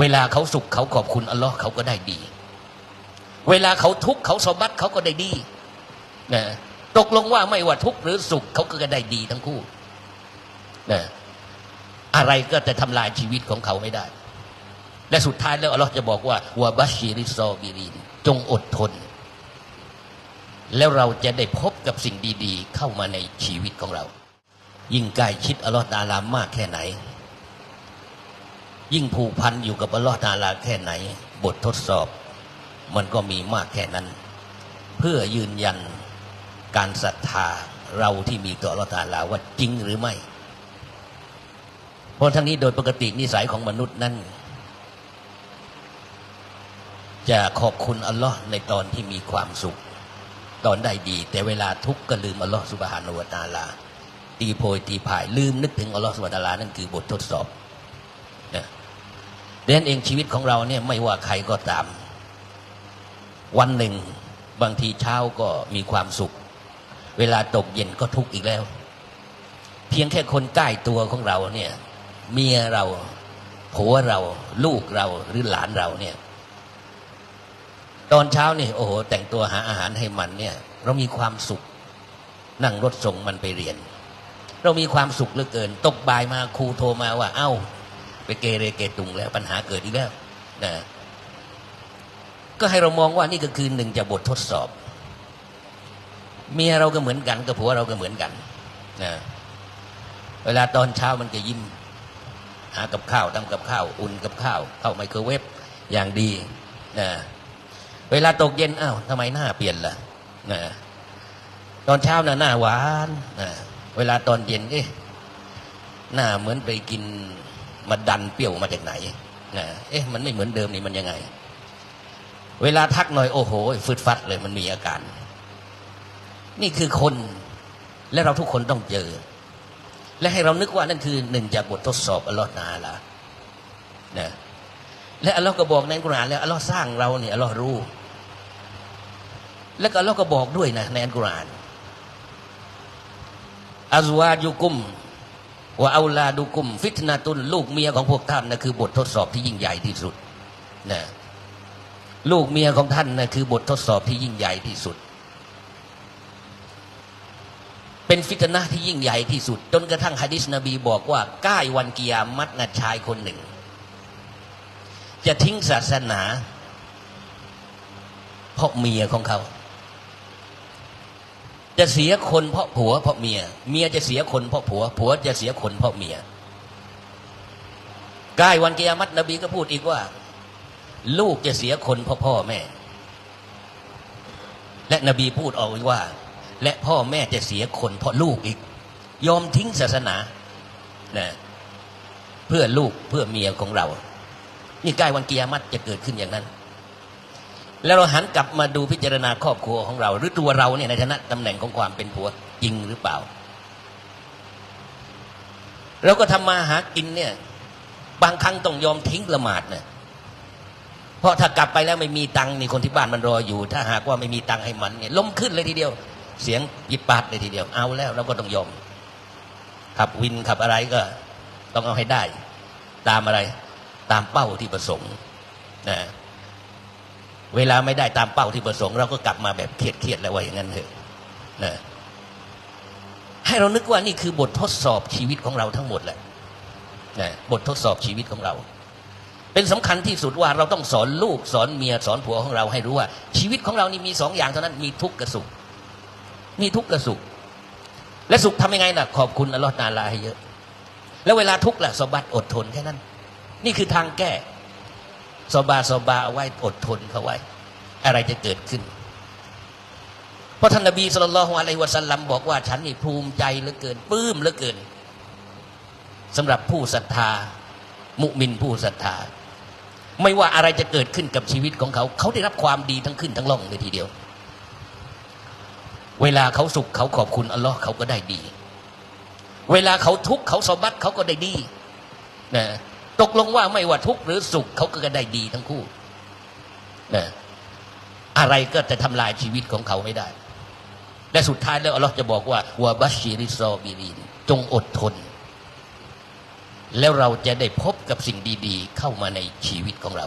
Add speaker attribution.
Speaker 1: เวลาเขาสุขเขาขอบคุณอัลลอฮ์เขาก็ได้ดี เวลาเขาทุกข์เขาสบัดเขาก็ได้ดีนะตกลงว่าไม่ว่าทุกข์หรือสุขเขาก็ได้ดีทั้งคู่นะอะไรก็จะทำลายชีวิตของเขาไม่ได้ และสุดท้ายแล้วอัลลอฮ์จะบอกว่าวะบัชีริซอบิรินจงอดทน แล้วเราจะได้พบกับสิ่งดี ๆ เข้ามาในชีวิตของเรา ยิ่งใกล้ชิดอัลลอฮ์ตาลามากแค่ไหน ยิ่งผูกพันอยู่กับอัลลอฮ์ตาลาแค่ไหน บททดสอบ มันก็มีมากแค่นั้น เพื่อยืนยันการศรัทธาเราที่มีต่ออัลลอฮ์ตาลาว่าจริงหรือไม่ เพราะทั้งนี้โดยปกตินิสัยของมนุษย์นั้น จะขอบคุณอัลลอฮ์ในตอนที่มีความสุข ตอนได้ดี แต่เวลาทุกข์ก็ลืมอัลลอฮ์สุบฮานุวตาลาตีโพยตีพายลืมนึกถึงอัลลอฮ์สุบฮานุวตาลานั่นคือบททดสอบนะ ดังนั้นเองชีวิตของเราเนี่ยไม่ว่าใครก็ตาม วันหนึ่งบางทีเช้าก็มีความสุข เวลาตกเย็นก็ทุกข์อีกแล้ว เพียงแค่คนใกล้ตัวของเราเนี่ยเมียเราผัวเรา ลูกเราหรือหลานเราเนี่ย ตอนเช้านี่โอ้โห แต่งตัวหาอาหารให้มันเนี่ย เรามีความสุข นั่งรถส่งมันไปเรียน เรามีความสุขเหลือเกิน ตกบ่ายมาครูโทรมาว่า เอ้า ไปเกเรเกตุงแล้วปัญหาเกิดอีกแล้วนะก็ให้เรามองว่านี่ก็คือหนึ่งจากบททดสอบ เมียเราก็เหมือนกันกับผัวเราก็เหมือนกันนะเวลาตอนเช้ามันจะยิ้ม หากับข้าวทำกับข้าว อุ่นกับข้าว เข้าไมโครเวฟอย่างดีนะเวลาตกเย็นอ้าวทำไมหน้าเปลี่ยนล่ะนะตอนเช้าน่ะหน้าหวานนะเวลาตอนเย็นเอ๊ะหน้าเหมือนไปกิน มาดันเปรี้ยวมาจากไหนนะเอ๊ะมันไม่เหมือนเดิมนี่มันยังไง เวลาทักหน่อยโอ้โหฟึดฟัดเลยมันมีอาการ นี่คือคนและเราทุกคนต้องเจอ และให้เรานึกว่านั่นคือหนึ่งจากบททดสอบอัลลอฮ์นาละนะและอัลลอฮ์ก็บอกในอัลกุรอานแล้วอัลลอฮ์สร้างเราเนี่ยอัลลอฮ์รู้ แล้วก็อัลลอฮ์ก็บอกด้วยนะในอัลกุรอานอัซวาจุกุม ว่าเอาลาดุกุมฟิตนาตุนลูกเมียของพวกท่านนะคือบททดสอบที่ยิ่งใหญ่ที่สุดนะลูกเมียของท่านนะคือบททดสอบที่ยิ่งใหญ่ที่สุด เป็นฟิตนะที่ยิ่งใหญ่ที่สุด จนกระทั่งฮะดิษนบีบอกว่าใกล้วันกิยามัตนะชายคนหนึ่ง จะทิ้งศาสนา เพราะเมียของเขา จะเสียคนเพราะผัวเพราะเมีย เมียจะเสียคนเพราะผัว ผัวจะเสียคนเพราะเมียใกล้วันกิยามัตนบีก็พูดอีกว่า ลูกจะเสียคนเพราะพ่อแม่ และนบีพูดออกอีกว่า และพ่อแม่จะเสียคนเพราะลูกอีก ยอมทิ้งศาสนานะเพื่อลูกเพื่อเมียของเรา นี่ใกล้วันกิยามัตจะเกิดขึ้นอย่างนั้น แล้วเราหันกลับมาดูพิจารณาครอบครัวของเรา หรือตัวเราเนี่ยในฐานะตำแหน่งของความเป็นผัวจริงหรือเปล่า เราก็ทำมาหากินเนี่ย บางครั้งต้องยอมทิ้งละหมาดเนี่ยเพราะถ้ากลับไปแล้วไม่มีตังค์นี่คนที่บ้านมันรออยู่ ถ้าหากว่าไม่มีตังค์ให้มันเนี่ยล้มขึ้นเลยทีเดียว เสียงยิบปาดเลยทีเดียวเอาแล้วเราก็ต้องยอมขับวินขับอะไรก็ ต้องเอาให้ได้ ตามอะไร ตามเป้าที่ประสงค์นะ เวลาไม่ได้ตามเป้าที่ประสงค์ เราก็กลับมาแบบเครียดๆแล้วว่าอย่างนั้นเถอะนะให้เรานึกว่านี่คือบททดสอบชีวิตของเราทั้งหมดแหละนะบททดสอบชีวิตของเรา เป็นสำคัญที่สุดว่าเราต้องสอนลูกสอนเมียสอนผัวของเราให้รู้ว่า ชีวิตของเรานี่มีสองอย่างเท่านั้นมีทุกข์กับสุข มีทุกข์กับสุข และสุขทำยังไงนะขอบคุณอัลลอฮ์ตาลาให้เยอะ แล้วเวลาทุกข์ล่ะสบัดอดทนแค่นั้น นี่คือทางแก้ สบาสบาเอาไว้อดทนเขาไว้ อะไรจะเกิดขึ้น เพราะท่านนบีสุลต่านอะลัยวะสัลลัมบอกว่า ฉันนี่ภูมิใจเหลือเกินปลื้มเหลือเกินสำหรับผู้ศรัทธา มุมินผู้ศรัทธา ไม่ว่าอะไรจะเกิดขึ้นกับชีวิตของเขา เขาได้รับความดีทั้งขึ้นทั้งล่องเลยทีเดียว เวลาเขาสุขเขาขอบคุณอัลลอฮ์เขาก็ได้ดี เวลาเขาทุกข์เขาสบัดเขาก็ได้ดีนะ ตกลงว่าไม่ว่าทุกข์หรือสุขเขาก็ได้ดีทั้งคู่นะอะไรก็จะทำลายชีวิตของเขาไม่ได้ และสุดท้ายแล้วอัลลอฮ์จะบอกว่าวะบัชชีริซอบีรินจงอดทน แล้วเราจะได้พบกับสิ่งดี ๆ เข้ามาในชีวิตของเรา